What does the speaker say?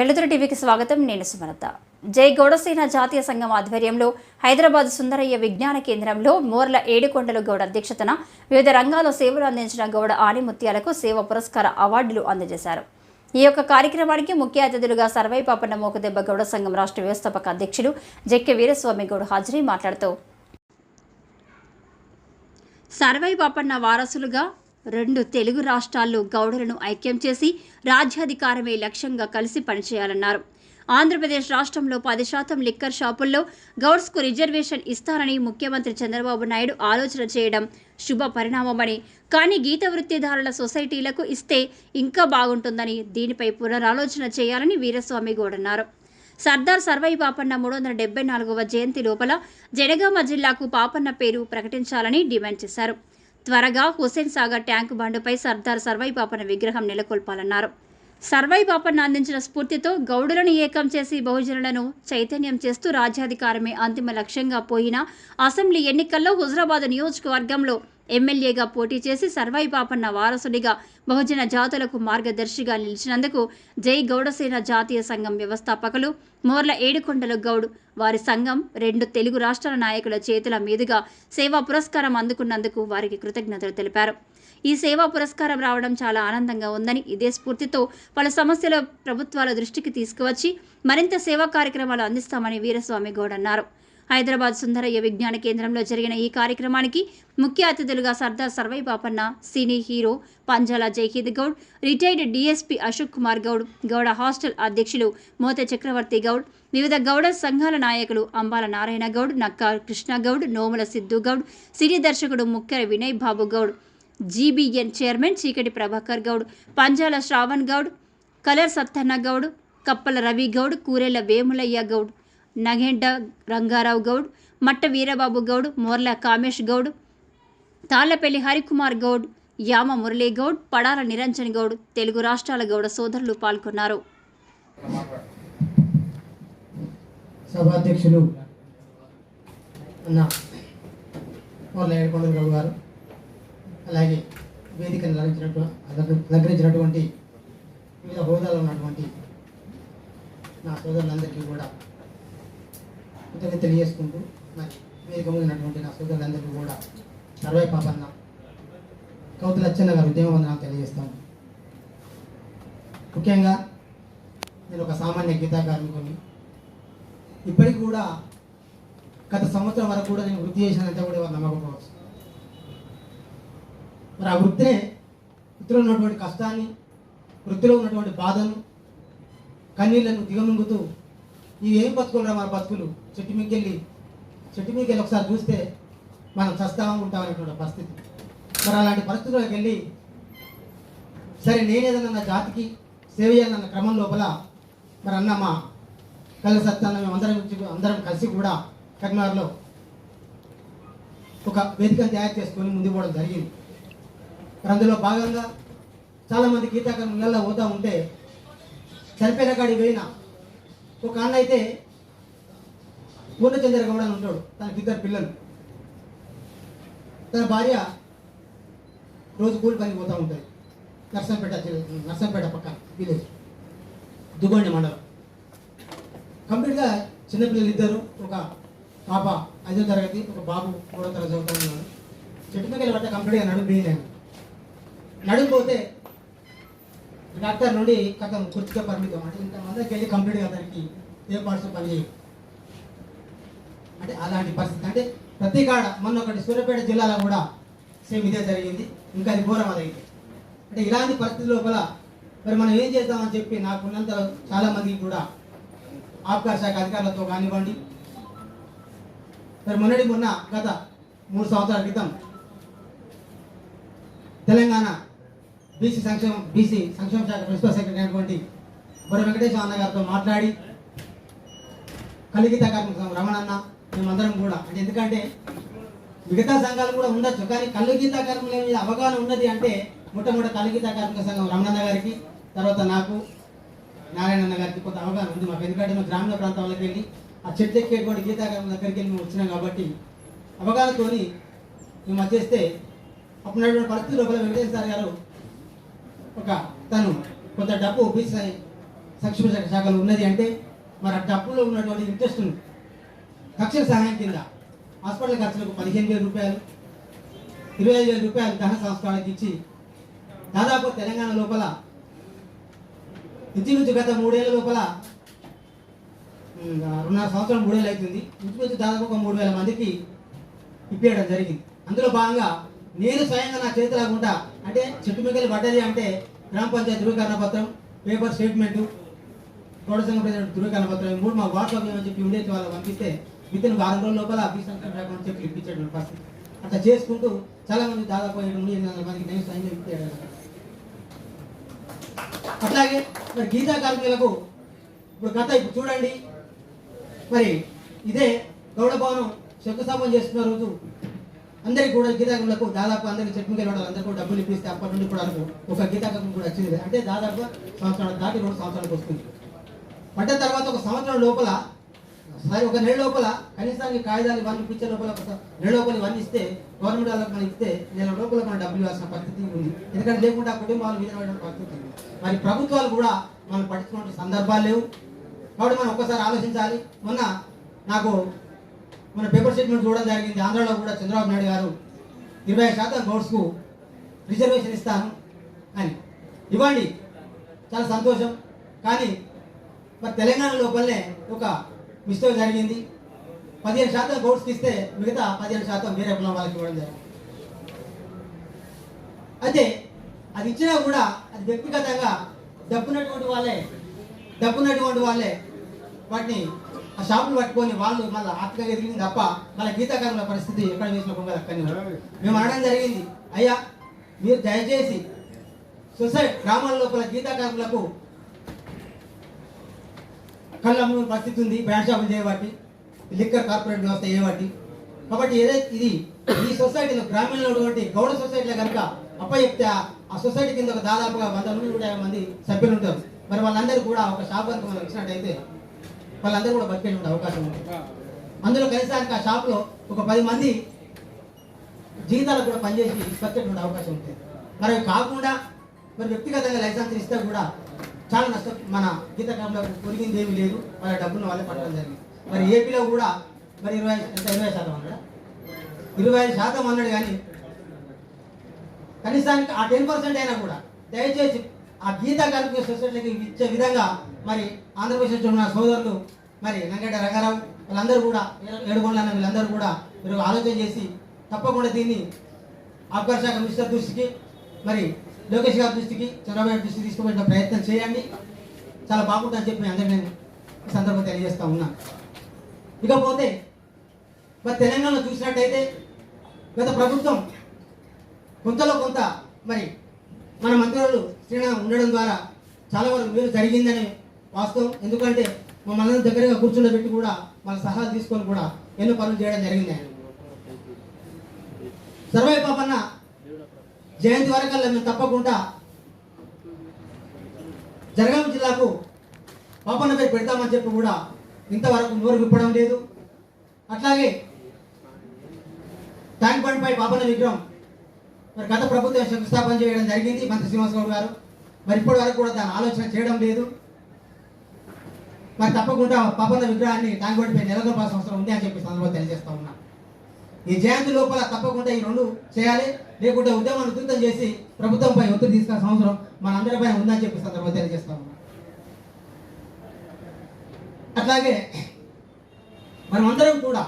వెలుతురు టీవీకి స్వాగతం. నేను సుమలత. జై గౌడసేన జాతీయ సంఘం ఆధ్వర్యంలో హైదరాబాద్ సుందరయ్య విజ్ఞాన కేంద్రంలో మోర్ల ఏడుకొండలు గౌడ అధ్యక్షతన వివిధ రంగాల్లో సేవలు అందించిన గౌడ ఆణిముత్యాలకు సేవ పురస్కార అవార్డులు అందజేశారు. ఈ యొక్క కార్యక్రమానికి ముఖ్య అతిథులుగా సర్వై పాపన్న మోకదెబ్బ గౌడ సంఘం రాష్ట్ర వ్యవస్థాపక అధ్యక్షులు జెక్కె వీరస్వామి గౌడ్ హాజరీ మాట్లాడుతూ సర్వై పాపన్న వారసులుగా రెండు తెలుగు రాష్ట్రాల్లో గౌడలను ఐక్యం చేసి రాజ్యాధికారమే లక్ష్యంగా కలిసి పనిచేయాలన్నారు. ఆంధ్రప్రదేశ్ రాష్ట్రంలో పది శాతం లిక్కర్ షాపుల్లో గౌడ్స్కు రిజర్వేషన్ ఇస్తారని ముఖ్యమంత్రి చంద్రబాబు నాయుడు ఆలోచన చేయడం శుభ పరిణామమని కానీ గీత వృత్తిదారుల సొసైటీలకు ఇస్తే ఇంకా బాగుంటుందని దీనిపై పునరాలోచన చేయాలని వీరస్వామి గౌడ్ సర్దార్ సర్వై పాపన్న మూడు వందల డెబ్బై నాలుగవ జయంతి లోపల జనగామ జిల్లాకు పాపన్న పేరు ప్రకటించాలని డిమాండ్ చేశారు. త్వరగా హుస్సేన్ సాగర్ ట్యాంకు బండుపై సర్దార్ సర్వై పాపన విగ్రహం నెలకొల్పాలన్నారు. సర్వై పాపన్న అందించిన స్ఫూర్తితో గౌడులను ఏకం చేసి బహుజనులను చైతన్యం చేస్తూ రాజ్యాధికారమే అంతిమ లక్ష్యంగా పోయిన అసెంబ్లీ ఎన్నికల్లో హుజరాబాద్ నియోజకవర్గంలో ఎమ్మెల్యేగా పోటీ చేసి సర్వాయి పాపన్న వారసుడిగా బహుజన జాతులకు మార్గదర్శిగా నిలిచినందుకు జై గౌడసేన జాతీయ సంఘం వ్యవస్థాపకులు మోర్ల ఏడుకొండల గౌడ్ వారి సంఘం రెండు తెలుగు రాష్ట్రాల నాయకుల చేతుల మీదుగా సేవా పురస్కారం అందుకున్నందుకు వారికి కృతజ్ఞతలు తెలిపారు. ఈ సేవా పురస్కారం రావడం చాలా ఆనందంగా ఉందని ఇదే స్ఫూర్తితో పలు సమస్యల ప్రభుత్వాల దృష్టికి తీసుకువచ్చి మరింత సేవా కార్యక్రమాలు అందిస్తామని వీరస్వామి గౌడ్ అన్నారు. హైదరాబాద్ సుందరయ్య విజ్ఞాన కేంద్రంలో జరిగిన ఈ కార్యక్రమానికి ముఖ్య అతిథులుగా Sardar Sarvai Papanna cine hero Panjala Jaihind Goud retired DSP Ashok Kumar Goud Gouda hostel అధ్యక్షులు మోత చక్రవర్తి గౌడ్ వివిధ గౌడ సంఘాల నాయకులు అంబాల నారాయణ గౌడ్ నక్కా కృష్ణ గౌడ్ నోముల సిద్ధు గౌడ్ సినీ దర్శకుడు ముఖ్య Vinay Babu Goud GBN chairman Cheekati Prabhakar Goud Panjala Shravan Goud colour Sattanna Goud Kappala Ravi Goud Kurella Vemulayya Goud నగెండ Rangarao Goud మట్ట వీరబాబు గౌడ్ మోర్ల కామేష్ గౌడ్ తాళ్ళపల్లి హరికుమార్ గౌడ్ యామ మురళీ గౌడ్ పడాల నిరంజన్ గౌడ్ తెలుగు రాష్ట్రాల గౌడ సోదరులు పాల్గొన్నారు. సభాధ్యక్షులు గౌడ్ గారు అలాగే వేదికను అలంకరించినట్టు అలంకరించినటువంటి వివిధ హోదాలో ఉన్నటువంటి నా సోదరులందరికీ కూడా కృతజ్ఞత తెలియజేసుకుంటూ మరి వేదిక మీద ఉన్నటువంటి నా సోదరులందరికీ కూడా అరవై పాపన్న కౌతల అచ్చన్న గారు ఉద్యమ వందనాలు తెలియజేస్తాను. ముఖ్యంగా నేను ఒక సామాన్య గీతా కార్మికుని ఇప్పటికి కూడా గత సంవత్సరం వరకు కూడా నేను వృత్తి చేసినంత కూడా ఎవరు నమ్మకపోవచ్చు. మరి ఆ వృత్తినే వృత్తిలో ఉన్నటువంటి కష్టాన్ని వృత్తిలో ఉన్నటువంటి బాధను కన్నీళ్ళను దిగమింగుతూ ఇవేం బతుకులరా మన బతుకులు? చెట్టు మీకెళ్ళి చెట్టు మీకెళ్ళి ఒకసారి చూస్తే మనం చస్తామా ఉంటామనేటువంటి పరిస్థితి. మరి అలాంటి పరిస్థితుల్లోకి వెళ్ళి సరే నేనేదన్నా నా జాతికి సేవ చేయాలన్న క్రమం లోపల మరి అన్న మా కలిసి సత్తాన్న మేము అందరం అందరం కలిసి కూడా కరీంనగర్లో ఒక వేదిక తయారు చేసుకొని ముందు పోవడం జరిగింది. మరి అందులో భాగంగా చాలామంది గీతాకారం నెలలో పోతూ ఉంటే చనిపోయిన కాడికి పోయినా ఒక అన్న అయితే పూర్ణచంద్ర గౌడ అని ఉంటాడు తనకి ఇద్దరు పిల్లలు. తన భార్య రోజు కూలి పని పోతూ ఉంటుంది. నర్సంపేట నర్సంపేట పక్క విలేజ్ దుగొండి మండలం. కంప్లీట్గా చిన్నపిల్లలు ఇద్దరు ఒక పాప ఐదో తరగతి ఒక బాబు మూడో తరగతి చదువుతూ ఉన్నాడు. చెట్టు మీద పట్ట కంప్లీట్గా నడుము బీయలేను నడుము పోతే డాక్టర్ నుండి కథ కుర్చీగా పరిమితం. అంటే ఇంతమందికి వెళ్ళి కంప్లీట్గా అతనికి ఏ పార్ట్స్ పని చేయవు అంటే అలాంటి పరిస్థితి. అంటే ప్రతి కాడ మొన్న ఒకటి సూర్యాపేట జిల్లాలో కూడా సేమ్ ఇదే జరిగింది. ఇంకా అది ఘోరం అదైతే. అంటే ఇలాంటి పరిస్థితి లోపల మరి మనం ఏం చేద్దామని చెప్పి నాకున్నంత చాలామందికి కూడా ఆబ్కార్ శాఖ అధికారులతో కానివ్వండి. మరి మొన్నటి మొన్న గత మూడు సంవత్సరాల క్రితం తెలంగాణ బీసీ సంక్షేమ బీసీ సంక్షేమ శాఖ ప్రిన్సిపల్ సెక్రటరీ అయినటువంటి బొర వెంకటేశ్వర అన్న గారితో మాట్లాడి కలిగిత కార్మిక రమణన్న మేమందరం కూడా. అంటే ఎందుకంటే మిగతా సంఘాలు కూడా ఉండొచ్చు కానీ కలిగిత కార్మికుల మీద అవగాహన ఉన్నది అంటే మొట్టమొదటి కలిగిత కార్మిక సంఘం రమణన్న గారికి తర్వాత నాకు నారాయణన్న గారికి కొంత అవగాహన ఉంది మాకు. ఎందుకంటే మేము గ్రామీణ ప్రాంతాలకు వెళ్ళి ఆ చెట్టు ఎక్కేటువంటి గీతా కార్మికుల దగ్గరికి వెళ్ళి మేము వచ్చినాం కాబట్టి అవగాహనతోని మేము వచ్చేస్తే అప్పుడు పరిస్థితి లోపల వెంకటేశ్వర గారు ఒక తను కొంత డబ్బు బీసీ సంక్షేమ శాఖ శాఖలో ఉన్నది అంటే మరి ఆ డబ్బులో ఉన్నటువంటి ఇంట్రెస్ట్ను తక్షణ సహాయం కింద హాస్పిటల్ ఖర్చులకు పదిహేను వేల రూపాయలు ఇరవై ఐదు వేల రూపాయలు ధన సంస్కారానికి ఇచ్చి దాదాపు తెలంగాణ లోపల ఇంచుమించు గత మూడేళ్ళ లోపల రెండున్నర సంవత్సరం మూడేళ్ళు అవుతుంది. ఇంచుమించు దాదాపు ఒక మూడు వేల మందికి ఇప్పించడం జరిగింది. అందులో భాగంగా నేను స్వయంగా నా చేతులాగుంటా అంటే చెట్టు మిగలి పడ్డది అంటే గ్రామ పంచాయతీ ధృవీకరణ పత్రం పేపర్ స్టేట్మెంట్ గౌడ సంఘం ప్రెసిడెంట్ ధృవీకరణ పత్రం మూడు మా వాట్సాప్ ఏమని చెప్పి ఉండేది వాళ్ళకి పంపిస్తే విత్ ఇన్ వారం రోజుల లోపల ఆఫీస్ సంక్షేమ శాఖ నుంచి చెట్లు ఇప్పించేటువంటి పరిస్థితి. అట్లా చేసుకుంటూ చాలా మంది దాదాపు ఏడు నుండి ఎనిమిది వందల మందికి నేను సైన్ చెప్పాడు అట్లాగే మరి గీతా కార్మికులకు ఇప్పుడు గత ఇప్పుడు చూడండి. మరి ఇదే గౌడ భవనం శంకుస్థాపన చేస్తున్న రోజు అందరికి కూడా గీతాకములకు దాదాపు అందరికి చెట్టు మీద అందరికీ కూడా డబ్బులు ఇప్పిస్తే అప్పటి నుండి కూడా ఒక గీతాకం కూడా వచ్చింది. అంటే దాదాపు సంవత్సరాలు దాటి రెండు సంవత్సరాలకు వస్తుంది. పడ్డ తర్వాత ఒక సంవత్సరం లోపల సరే ఒక నెల లోపల కనీసానికి కాగితాలు ఇవన్నీ పిచ్చే లోపల ఒక నెల లోపల ఇవన్నీ ఇస్తే గవర్నమెంట్ వాళ్ళకి మనం ఇస్తే నెల లోపల మనం డబ్బులు ఇవ్వాల్సిన పరిస్థితి ఉంది. ఎందుకంటే లేకుండా కుటుంబాలు మీద పడిన పరిస్థితి ఉంది. మరి ప్రభుత్వాలు కూడా మనం పట్టించుకున్న సందర్భాలు లేవు. కాబట్టి మనం ఒక్కసారి ఆలోచించాలి. మొన్న నాకు మన పేపర్ స్టేట్మెంట్ చూడడం జరిగింది. ఆంధ్రాలో కూడా చంద్రబాబు నాయుడు గారు ఇరవై శాతం గౌడ్స్కు రిజర్వేషన్ ఇస్తాను అని. ఇవ్వండి. చాలా సంతోషం. కానీ మరి తెలంగాణ లోపలనే ఒక మిస్టేక్ జరిగింది. పదిహేను శాతం గౌడ్స్కి ఇస్తే మిగతా పదిహేను శాతం వేరే కులం వాళ్ళకి ఇవ్వడం జరిగింది. అయితే అది ఇచ్చినా కూడా అది వ్యక్తిగతంగా డబ్బున్నటువంటి వాళ్ళే డబ్బున్నటువంటి వాళ్ళే వాటిని ఆ షాపులు పట్టుకొని వాళ్ళు మళ్ళీ ఆత్మగా ఎదిగింది తప్ప మళ్ళీ గీతాకారుల పరిస్థితి ఎక్కడ వేసిన కొంగ మేము అనడం జరిగింది. అయ్యా మీరు దయచేసి సొసైటీ గ్రామాల లోపల గీతాకారులకు కళ్ళమ్మ పరిస్థితి ఉంది. బ్రాండ్ షాపులు చేయబట్టి లిక్కర్ కార్పొరేట్ వ్యవస్థ చేయబట్టి. కాబట్టి ఏదైతే ఇది ఈ సొసైటీలో గ్రామీణంలో ఉన్నటువంటి గౌడ సొసైటీలో కనుక అప్పచెప్తే ఆ- సొసైటీ కింద ఒక దాదాపుగా వంద నుండి నూట యాభై మంది సభ్యులు ఉంటారు. మరి వాళ్ళందరూ కూడా ఒక షాప్ కనుక మనం ఇచ్చినట్టయితే వాళ్ళందరూ కూడా బతికేటువంటి అవకాశం ఉంది. అందులో కనీసానికి ఆ షాప్లో ఒక పది మంది జీతాలకు కూడా పనిచేసి బతికేటువంటి అవకాశం ఉంటుంది మరి అవి కాకుండా మరి వ్యక్తిగతంగా లైసెన్స్ ఇస్తే కూడా చాలా నష్టం. మన గీత పొరిగింది ఏమీ లేదు. వాళ్ళ డబ్బును వాళ్ళే పట్టడం జరిగింది. మరి ఏపీలో కూడా మరి ఇరవై ఎంత ఇరవై శాతం అన్నాడా? ఇరవై ఐదు శాతం అన్నాడు కానీ కనీసానికి ఆ టెన్ పర్సెంట్ అయినా కూడా దయచేసి ఆ గీతా కార్మిక సొసైటీకి ఇచ్చే విధంగా మరి ఆంధ్రప్రదేశ్ ఉన్న సోదరులు మరి వెంకట రంగారావు వాళ్ళందరూ కూడా ఏడుగొండల వీళ్ళందరూ కూడా మీరు ఆలోచన చేసి తప్పకుండా దీన్ని ఆబ్కార్ శాఖ మినిస్టర్ దృష్టికి మరి లోకేష్ గారి దృష్టికి చంద్రబాబు దృష్టికి తీసుకుపోయిన ప్రయత్నం చేయండి. చాలా బాగుంటుందని చెప్పి అందరికీ నేను ఈ సందర్భం తెలియజేస్తా ఉన్నా. ఇకపోతే మరి తెలంగాణలో చూసినట్టయితే గత ప్రభుత్వం కొంతలో కొంత మరి మన మంత్రులు శ్రీనాథ్ ఉండడం ద్వారా చాలా వరకు మేలు జరిగిందని వాస్తవం. ఎందుకంటే మమ్మల్ని దగ్గరగా కూర్చుండబెట్టి కూడా మన సలహా తీసుకొని కూడా ఎన్నో పనులు చేయడం జరిగింది. ఆయన సర్వే పాపన్న జయంతి వరకల్లా మేము తప్పకుండా జనగాం జిల్లాకు పాపన్న పేరు పెడతామని చెప్పి కూడా ఇంతవరకు నోరు విప్పడం లేదు. అట్లాగే ట్యాంక్ బండ్పై పాపన్న విగ్రహం మరి గత ప్రభుత్వం శంకుస్థాపన చేయడం జరిగింది మంత్రి శ్రీనివాసరావు గారు. మరి ఇప్పటి వరకు కూడా దాని ఆలోచన చేయడం లేదు. మరి తప్పకుండా పాపన్న విగ్రహాన్ని ట్యాంక్ బండ్ నెలకొల్పాల్సిన అవసరం ఉంది అని చెప్పి సందర్భంగా తెలియజేస్తా ఉన్నా. ఈ జయంతి లోపల తప్పకుండా ఈ రెండు చేయాలి. లేకుంటే ఉద్యమాన్ని ఉధృతం చేసి ప్రభుత్వంపై ఒత్తిడి తీసుకున్న అవసరం మనందరిపై ఉందని చెప్పి సందర్భంగా తెలియజేస్తా ఉన్నా. అట్లాగే మనమందరం కూడా